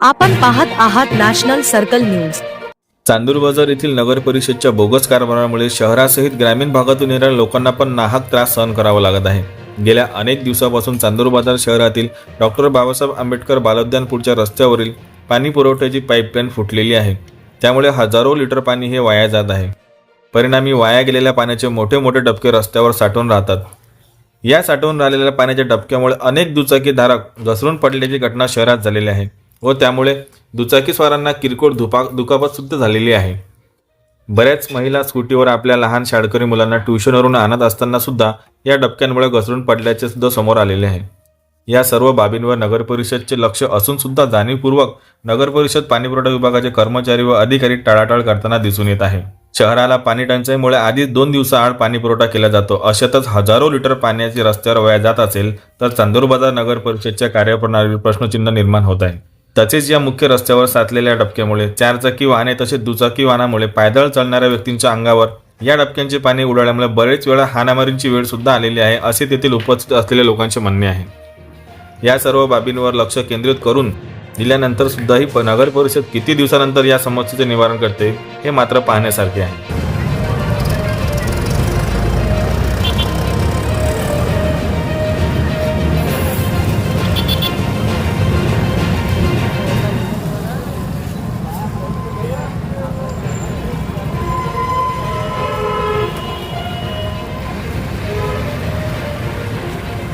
आपण पाहत आहात नॅशनल सर्कल न्यूज. चांदूर बाजार येथील नगर परिषदच्या बोगस कारभारामुळे शहरासहित ग्रामीण भागातून येणाऱ्या लोकांना पण नाहक त्रास सहन करावा लागत आहे. गेल्या अनेक दिवसापासून चांदूर बाजार शहरातील डॉक्टर बाबासाहेब आंबेडकर बालोद्यानपूरच्या रस्त्यावरील पाणी पुरवठ्याची पाईपलाईन फुटलेली आहे. त्यामुळे हजारो लिटर पाणी हे वाया जात आहे. परिणामी वाया गेलेल्या पाण्याचे मोठे मोठे डबके रस्त्यावर साठवून राहतात. या साठवून राहिलेल्या पाण्याच्या डबक्यामुळे अनेक दुचाकीधारक घसरून पडल्याची घटना शहरात झालेली आहे. व त्यामुळे दुचाकीस्वारांना किरकोळ दुपा दुखापत सुद्धा झालेली आहे. बऱ्याच महिला स्कूटीवर आपल्या लहान शाळकरी मुलांना ट्युशनवरून आणत असताना सुद्धा या डबक्यांमुळे घसरून पडल्याचे सुद्धा समोर आलेले आहे. या सर्व बाबींवर नगरपरिषदचे लक्ष असून सुद्धा जाणीवपूर्वक नगरपरिषद पाणीपुरवठा विभागाचे कर्मचारी व अधिकारी टाळाटाळ करताना दिसून येत आहे. शहराला पाणी टंचाईमुळे आधीच दोन दिवसाआड पाणीपुरवठा केला जातो. अशातच हजारो लिटर पाण्याची रस्त्यावर वाया जात असेल तर चांदूर बाजार नगर परिषदच्या कार्यप्रणालीवर प्रश्नचिन्ह निर्माण होत आहे. तसेच या मुख्य रस्त्यावर साचलेल्या डबक्यामुळे चारचाकी वाहने तसेच दुचाकी वाहनामुळे पायदळ चालणाऱ्या व्यक्तींच्या अंगावर या डबक्यांचे पाणी उडाल्यामुळे बरेच वेळा हाणामारीची वेळ सुद्धा आलेली आहे असे तेथील उपस्थित असलेल्या लोकांचे म्हणणे आहे. या सर्व बाबींवर लक्ष केंद्रित करून दिल्यानंतर सुद्धाही प- नगर परिषद किती दिवसानंतर या समस्येचे निवारण करते हे मात्र पाहण्यासारखे आहे.